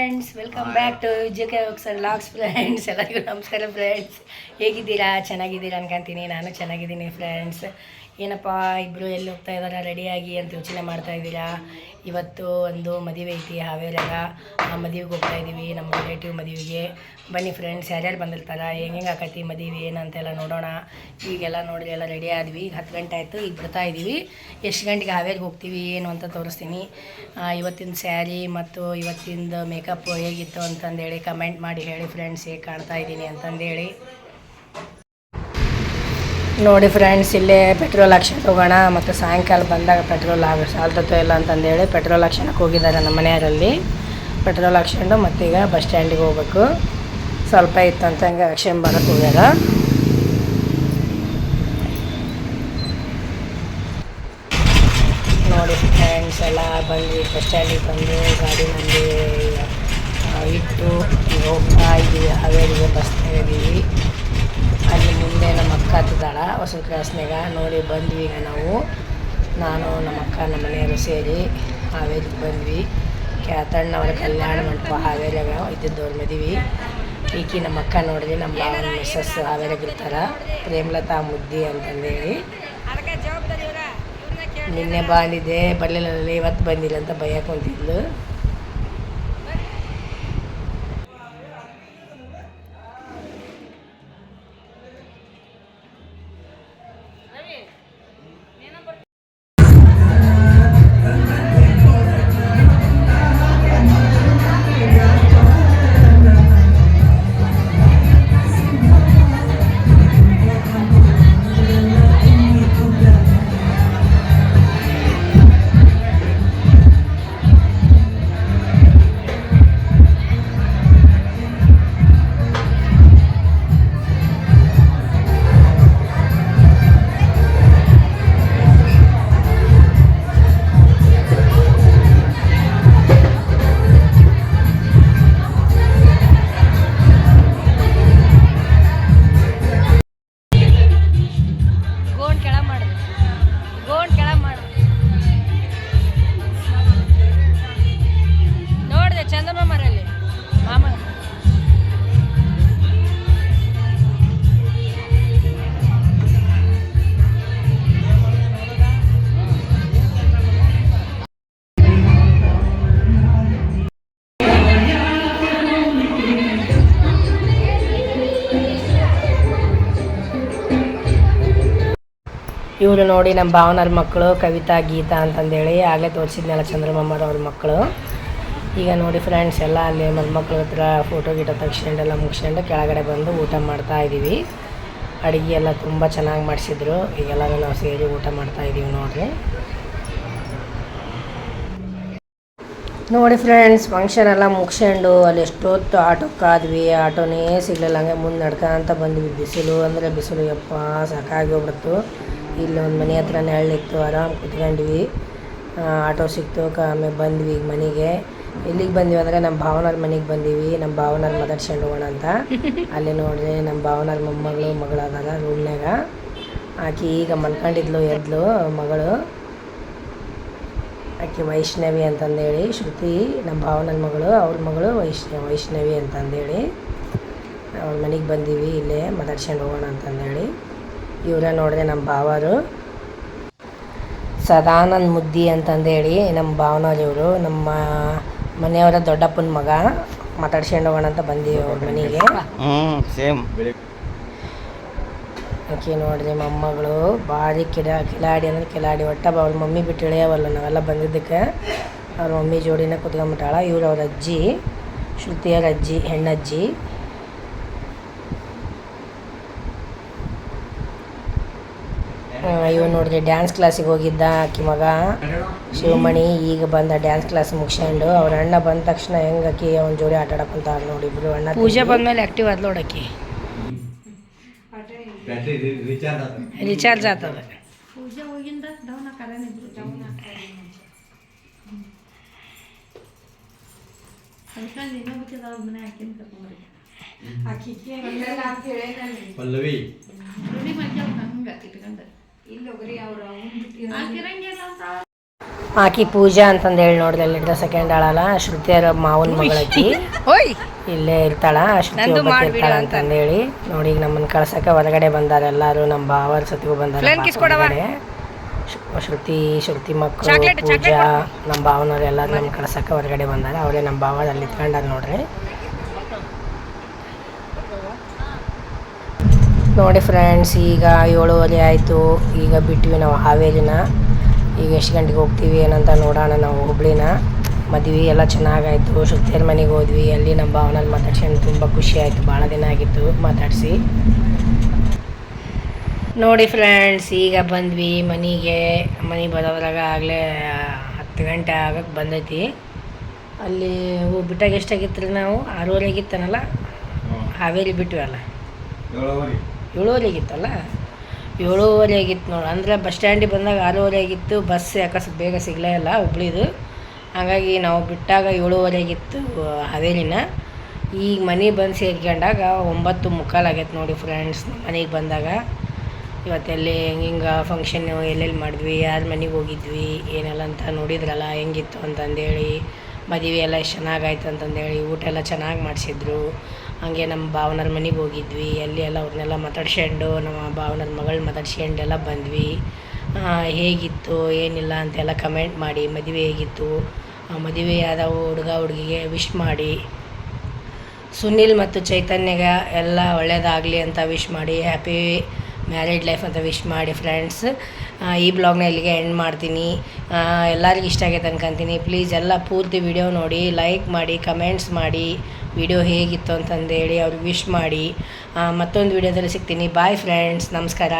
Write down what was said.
Friends welcome back to J K sir LOX friends ಎಲ್ಲರಿಗೂ ನಮಸ್ಕಾರ friends ಹೇಗಿದ್ದೀರಾ? ಚೆನ್ನಾಗಿದ್ದೀರಾ ಅನ್ಕೊಂತೀನಿ. ನಾನು ಚೆನ್ನಾಗಿದ್ದೀನಿ ಫ್ರೆಂಡ್ಸ್ ಏನಪ್ಪ ಇಬ್ಬರು ಎಲ್ಲಿ ಹೋಗ್ತಾ ಇದ್ದಾರೆ ರೆಡಿಯಾಗಿ ಅಂತ ಯೋಚನೆ ಮಾಡ್ತಾ ಇದ್ದೀರಾ? ಇವತ್ತು ಒಂದು ಮದುವೆ ಐತಿ ಹಾವೇರಾಗ ಆ ಮದುವೆಗೆ ಹೋಗ್ತಾ ಇದ್ದೀವಿ ನಮ್ಮ ರಿಲೇಟಿವ್ ಮದುವೆಗೆ. ಬನ್ನಿ ಫ್ರೆಂಡ್ಸ್ ಯಾರ್ಯಾರು ಬಂದಿರ್ತಾರೆ? ಹೆಂಗೆ ಆಕೈತಿ ಮದುವೆ ಏನಂತೆಲ್ಲ ನೋಡೋಣ. ಈಗೆಲ್ಲ ನೋಡ್ರಿ ಎಲ್ಲ ರೆಡಿ ಆದ್ವಿ. ಈಗ ಹತ್ತು ಗಂಟೆ ಆಯಿತು ಈಗ ಬರ್ತಾ ಇದ್ದೀವಿ ಎಷ್ಟು ಗಂಟೆಗೆ ಹಾವೇರಿಗೆ ಹೋಗ್ತೀವಿ ಏನು ಅಂತ ತೋರಿಸ್ತೀನಿ. ಇವತ್ತಿನ ಸ್ಯಾರಿ ಮತ್ತು ಇವತ್ತಿಂದ ಮೇಕಪ್ ಹೇಗಿತ್ತು ಅಂತಂದೇಳಿ ಕಮೆಂಟ್ ಮಾಡಿ ಹೇಳಿ ಫ್ರೆಂಡ್ಸ್ ಹೇಗೆ ಕಾಣ್ತಾ ಇದ್ದೀನಿ ಅಂತಂದೇಳಿ. ನೋಡಿ ಫ್ರೆಂಡ್ಸ್ ಇಲ್ಲೇ ಪೆಟ್ರೋಲ್ ಆಕ್ಷನ್ ಹೋಗೋಣ. ಮತ್ತು ಸಾಯಂಕಾಲ ಬಂದಾಗ ಪೆಟ್ರೋಲ್ ಆಗ ಸಾಲ್ತತ್ತೋ ಇಲ್ಲ ಅಂತಂದೇಳಿ ಪೆಟ್ರೋಲ್ ಹಾಕ್ಸ್ಕೊಳಕ್ಕೆ ಹೋಗಿದ್ದಾರೆ ನಮ್ಮ ಮನೆಯವರಲ್ಲಿ. ಪೆಟ್ರೋಲ್ ಹಾಕ್ಸ್ಕೊಂಡು ಮತ್ತೀಗ ಬಸ್ ಸ್ಟ್ಯಾಂಡಿಗೆ ಹೋಗ್ಬೇಕು. ಸ್ವಲ್ಪ ಇತ್ತು ಅಂತ ಹಂಗೆ ಹಾಕ್ಸ್ಕೊಂಡ್ ಬರಕ್ಕೆ ಹೋಗ್ಯಾರ. ನೋಡಿ ಫ್ರೆಂಡ್ಸ್ ಎಲ್ಲ ಬಂದ್ವಿ ಬಸ್ ಸ್ಟ್ಯಾಂಡಿಗೆ ಬಂದು ಗಾಡಿ ಆ, ಇಟ್ಟು ಈಗ ಹೋಗ್ತಾ ಇದ್ದೀವಿ ಹಾವೇರಿಗೆ ಬಸ್ ಇದ್ದೀವಿ ಅಲ್ಲಿ ಮುಂದೆ ನಮ್ಮ ಅಕ್ಕ ಹತ್ತಿದ್ದಾಳ ಹೊಸ ಕ್ರಾಸ್ನಾಗ ನೋಡಿ ಬಂದ್ವಿ ಈಗ ನಾವು. ನಾನು, ನಮ್ಮ ಅಕ್ಕ, ನಮ್ಮ ಮನೆಯವರು ಸೇರಿ ಹಾವೇರಿಗೆ ಬಂದ್ವಿ. ಕ್ಯಾತಣ್ಣವರ ಕಲ್ಯಾಣ ಮಂಟಪ ಹಾವೇರಿಯಾಗ ಇದ್ದಿದ್ದವ್ರ ಮದುವೆ. ಈಕಿ ನಮ್ಮ ಅಕ್ಕ ನೋಡಿದ್ವಿ ನಮ್ಮ ಭಾವನ ಮಿಸ್ಸಸ್ ಹಾವೇರಿಯಾಗ ಇರ್ತಾರ ಪ್ರೇಮಲತಾ ಮುದ್ದಿ ಅಂತಂದೇಳಿ. ನಿನ್ನೆ ಬಂದಿದ್ದೆ ಬರಲಿಲ್ಲ ಇವತ್ತು ಬಂದಿಲ್ಲ ಅಂತ ಭಯ ಕುಂತಿದ್ಲು. ಇವರು ನೋಡಿ ನಮ್ಮ ಭಾವನವ್ರ ಮಕ್ಕಳು, ಕವಿತಾ, ಗೀತಾ ಅಂತಂದೇಳಿ ಆಗಲೇ ತೋರಿಸಿದ್ನಲ್ಲ ಚಂದ್ರಮಮ್ಮರ ಅವ್ರ ಮಕ್ಕಳು. ಈಗ ನೋಡಿ ಫ್ರೆಂಡ್ಸ್ ಎಲ್ಲ ಅಲ್ಲಿ ಮದುಮಕ್ಳ ಹತ್ರ ಫೋಟೋ ಗೀಟೋ ತೆಗ್ಸ್ಕೊಂಡೆಲ್ಲ ಮುಗಿಸ್ಕೊಂಡು ಕೆಳಗಡೆ ಬಂದು ಊಟ ಮಾಡ್ತಾ ಇದ್ದೀವಿ. ಅಡುಗೆ ಎಲ್ಲ ತುಂಬ ಚೆನ್ನಾಗಿ ಮಾಡಿಸಿದ್ರು. ಈಗೆಲ್ಲ ನಾವು ಸೇರಿ ಊಟ ಮಾಡ್ತಾ ಇದ್ದೀವಿ ನೋಡಿರಿ. ನೋಡಿ ಫ್ರೆಂಡ್ಸ್ ಫಂಕ್ಷನ್ ಎಲ್ಲ ಮುಗಿಸ್ಕೊಂಡು ಅಲ್ಲಿ ಎಷ್ಟೊತ್ತು ಆಟೋ ಕಾದ್ವಿ ಆಟೋನೇ ಸಿಗಲಿಲ್ಲ, ಹಂಗೆ ಮುಂದೆ ನಡ್ಕೊಂತ ಬಂದ್ವಿ. ಬಿಸಿಲು ಅಂದರೆ ಬಿಸಿಲು, ಯಪ್ಪ, ಸಾಕಾಗಿ ಹೋಗ್ಬಿಡ್ತು. ಇಲ್ಲಿ ಒಂದು ಮನೆ ಹತ್ರ ನೆರಳಿತ್ತು ಆರಾಮ್ ಕುತ್ಕೊಂಡ್ವಿ. ಆಟೋ ಸಿಕ್ತು ಆಮೇಲೆ ಬಂದ್ವಿ ಈಗ ಮನೆಗೆ. ಎಲ್ಲಿಗೆ ಬಂದ್ವಿ ಅಂದರೆ ನಮ್ಮ ಭಾವನವ್ರ ಮನೆಗೆ ಬಂದೀವಿ. ನಮ್ಮ ಭಾವನವ್ರ ಮಾತಾಡ್ಸ್ಕೊಂಡು ಹೋಗೋಣ ಅಂತ. ಅಲ್ಲಿ ನೋಡಿದ್ರೆ ನಮ್ಮ ಭಾವನವ್ರ ಮೊಮ್ಮಗಳು ಮಗಳು ಅದಾರ ರೂಮ್ನಾಗ ಆಕೆ ಈಗ ಮಲ್ಕೊಂಡಿದ್ಲು, ಎದ್ಲು, ಮಗಳು. ಆಕೆ ವೈಷ್ಣವಿ ಅಂತಂದೇಳಿ, ಶ್ರುತಿ ನಮ್ಮ ಭಾವನನ ಮಗಳು, ಅವ್ರ ಮಗಳು ವೈಷ್ಣ, ವೈಷ್ಣವಿ ಅಂತಂದೇಳಿ. ಅವ್ರ ಮನೆಗೆ ಬಂದೀವಿ ಇಲ್ಲೇ ಮಾತಾಡ್ಸ್ಕೊಂಡು ಹೋಗೋಣ ಅಂತಂದೇಳಿ. ಇವರ ನೋಡಿದೆ ನಮ್ಮ ಭಾವರು. ಸದಾನಂದ್ ಮುದ್ದಿ ಅಂತಂದೇಳಿ ನಮ್ಮ ಭಾವನವ್ರು ಇವರು. ನಮ್ಮ ಮನೆಯವರ ದೊಡ್ಡಪ್ಪನ ಮಗ. ಮಾತಾಡ್ಸ್ಕೊಂಡು ಹೋಗೋಣ ಅಂತ ಬಂದೀವಿ ಅವ್ರ ಮನೆಗೆ. ಸೇಮ್ ಆಕೆ ನೋಡ್ರಿ ಮೊಮ್ಮಗಳು ಭಾರಿ ಕಿಡ ಕಿಲಾಡಿ ಅಂದ್ರೆ ಕಿಲಾಡಿ. ಒಟ್ಟ ಅವ್ರ ಮಮ್ಮಿ ಬಿಟ್ಟು ಇಳಿಯವಲ್ಲ ನಾವೆಲ್ಲ ಬಂದಿದ್ದಕ್ಕೆ. ಅವ್ರ ಮಮ್ಮಿ ಜೋಡಿನ ಕುತ್ಕೊಂಬಿಟ್ಟಾಳ. ಇವ್ರು ಅವ್ರ ಅಜ್ಜಿ ಶ್ರುತಿಯರ ಅಜ್ಜಿ ಹೆಣ್ಣಜ್ಜಿ. ಇವ್ ನೋಡಿದ್ರೆ ಡ್ಯಾನ್ಸ್ ಕ್ಲಾಸಿಗೆ ಹೋಗಿದ್ದ ಆಕಿ ಮಗ. ಶಿವಮಣಿ ಈಗ ಬಂದ ಡ್ಯಾನ್ಸ್ ಕ್ಲಾಸ್ ಮುಗಿಸ್ಕೊಂಡು ಅವ್ರ ಅಣ್ಣ ಬಂದ ತಕ್ಷಣ ಹೆಂಗ್ ಆಕಿ ಅವ್ನ ಜೋಡಿ ಆಟ ಆಡಕ್ಕಂತ ನೋಡಿ ಇಬ್ರು ಅಣ್ಣ ಪೂಜೆ ಬಂದ್ಮೇಲೆ ಆಕ್ಟಿವ್ ಆದ್ ನೋಡಕಿ ಬ್ಯಾಟ್ರಿ ರಿಚಾರ್ಜ್ ಆತ ರಿಚಾರ್ಜ್ ಆಗ್ತದ ಪಲ್ಲವಿ. ಆಕಿ ಪೂಜಾ ಅಂತಂದು ಹೇಳಿ ನೋಡ್ರಿ ಅಲ್ಲಿ ಸೆಕೆಂಡ್ ಆಳಲ್ಲ ಶ್ರುತಿ ಮಾವನ ಮಗಳೈತಿ ಓಯ್! ಇಲ್ಲೇ ಇರ್ತಾಳ ಶ್ರುತಿ ಇರ್ತಾಳ ಅಂತ. ಅಂತಂದೇಳಿ ನೋಡಿ ಈಗ ನಮ್ಮನ್ನ ಕಳ್ಸಕ್ಕ ಹೊರಗಡೆ ಬಂದಾರ ಎಲ್ಲಾರು ನಮ್ಮ ಭಾವರ ಸತಿಗೂ ಬಂದಾರ ಶ್ರುತಿ ಶ್ರುತಿ ಮಕ್ಕಳು ಪೂಜಾ ನಮ್ಮ ಭಾವನವ್ರು ಎಲ್ಲಾರು ನಮ್ಮ ಕಳ್ಸಕ ಹೊರಗಡೆ ಬಂದಾರ. ಅವರೇ ನಮ್ಮ ಭಾವ ಅಲ್ಲಿ ಇಟ್ಕೊಂಡಾರ ನೋಡ್ರಿ. ನೋಡಿ ಫ್ರೆಂಡ್ಸ್ ಈಗ ಏಳುವರೆ ಆಯಿತು. ಈಗ ಬಿಟ್ವಿ ನಾವು ಹಾವೇರಿನ. ಈಗ ಎಷ್ಟು ಗಂಟೆಗೆ ಹೋಗ್ತೀವಿ ಏನಂತ ನೋಡೋಣ ನಾವು ಹುಬ್ಳಿನ. ಮದುವೆ ಎಲ್ಲ ಚೆನ್ನಾಗಾಯಿತು. ಶ್ರುತಿಯರ ಮನೆಗೆ ಹೋದ್ವಿ. ಅಲ್ಲಿ ನಮ್ಮ ಭಾವನಲ್ಲಿ ಮಾತಾಡ್ಸ್ಕೊಂಡು ತುಂಬ ಖುಷಿ ಆಯಿತು. ಭಾಳ ದಿನ ಆಗಿತ್ತು ಮಾತಾಡಿಸಿ. ನೋಡಿ ಫ್ರೆಂಡ್ಸ್ ಈಗ ಬಂದ್ವಿ ಮನೆಗೆ. ಮನೆ ಬರೋದ್ರಾಗ ಆಗಲೇ ಹತ್ತು ಗಂಟೆ ಆಗಕ್ಕೆ ಬಂದೈತಿ. ಅಲ್ಲಿ ಬಿಟ್ಟಾಗ ಎಷ್ಟಾಗಿತ್ತು ರೀ ನಾವು ಆರೂವರೆಗಿತ್ತನಲ್ಲ ಹಾವೇರಿ ಬಿಟ್ವಲ್ಲ ಏಳುವರೆಗಿತ್ತಲ್ಲ ಏಳುವರೆ ಆಗಿತ್ತು ನೋಡಿ. ಅಂದ್ರೆ ಬಸ್ ಸ್ಟ್ಯಾಂಡಿಗೆ ಬಂದಾಗ ಆರೂವರೆ ಆಗಿತ್ತು ಬಸ್ ಯಾಕೆ ಸ್ವಲ್ಪ ಬೇಗ ಸಿಗಲೇ ಇಲ್ಲ ಹುಬ್ಳಿದು. ಹಾಗಾಗಿ ನಾವು ಬಿಟ್ಟಾಗ ಏಳುವರೆ ಆಗಿತ್ತು ಹಾವೇರಿನ ಈಗ ಮನೆ ಬಂದು ಸೇರ್ಕೊಂಡಾಗ ಒಂಬತ್ತು ಮುಕ್ಕಾಲಾಗೈತೆ ನೋಡಿ ಫ್ರೆಂಡ್ಸ್ ಮನೆಗೆ ಬಂದಾಗ. ಇವತ್ತೆಲ್ಲಿ ಹೆಂಗೆ ಹಿಂಗೆ ಫಂಕ್ಷನ್ನು ಎಲ್ಲೆಲ್ಲಿ ಮಾಡಿದ್ವಿ? ಯಾರ ಮನೆಗೆ ಹೋಗಿದ್ವಿ? ಏನೆಲ್ಲ ಅಂತ ನೋಡಿದ್ರಲ್ಲ, ಹೆಂಗಿತ್ತು ಅಂತಂದೇಳಿ. ಮದುವೆ ಎಲ್ಲ ಎಷ್ಟು ಚೆನ್ನಾಗಾಯ್ತು ಅಂತಂದೇಳಿ ಊಟ ಎಲ್ಲ ಚೆನ್ನಾಗಿ ಮಾಡಿಸಿದ್ರು. ಹಾಗೆ ನಮ್ಮ ಭಾವನರ ಮನೆಗೆ ಹೋಗಿದ್ವಿ. ಅಲ್ಲಿ ಎಲ್ಲ ಅವ್ರನ್ನೆಲ್ಲ ಮಾತಾಡ್ಸ್ಕೊಂಡು ನಮ್ಮ ಭಾವನರ ಮಗಳು ಮಾತಾಡ್ಸ್ಕೊಂಡು ಎಲ್ಲ ಬಂದ್ವಿ. ಹೇಗಿತ್ತು, ಏನಿಲ್ಲ ಅಂತೆಲ್ಲ ಕಮೆಂಟ್ ಮಾಡಿ, ಮದುವೆ ಹೇಗಿತ್ತು, ಆ ಮದುವೆ ಆದ ಹುಡುಗ ಹುಡುಗಿಗೆ ವಿಶ್ ಮಾಡಿ. ಸುನಿಲ್ ಮತ್ತು ಚೈತನ್ಯಗೆ ಎಲ್ಲ ಒಳ್ಳೇದಾಗಲಿ ಅಂತ ವಿಶ್ ಮಾಡಿ ಹ್ಯಾಪಿ ಮ್ಯಾರಿಡ್ ಲೈಫ್ ಅಂತ ವಿಶ್ ಮಾಡಿ ಫ್ರೆಂಡ್ಸ್ ಈ ಬ್ಲಾಗ್ನ ಇಲ್ಲಿಗೆ ಎಂಡ್ ಮಾಡ್ತೀನಿ. ಎಲ್ಲರಿಗೂ ಇಷ್ಟ ಆಗೈತೆ ಅನ್ಕೊಂತೀನಿ ಪ್ಲೀಸ್ ಎಲ್ಲ ಪೂರ್ತಿ ವಿಡಿಯೋ ನೋಡಿ ಲೈಕ್ ಮಾಡಿ ಕಮೆಂಟ್ಸ್ ಮಾಡಿ. ವಿಡಿಯೋ ಹೇಗಿತ್ತು ಅಂತಂದೇಳಿ ಅವ್ರಿಗೆ ವಿಶ್ ಮಾಡಿ. ಮತ್ತೊಂದು ವಿಡಿಯೋದಲ್ಲಿ ಸಿಗ್ತೀನಿ. ಬಾಯ್ ಫ್ರೆಂಡ್ಸ್ ನಮಸ್ಕಾರ.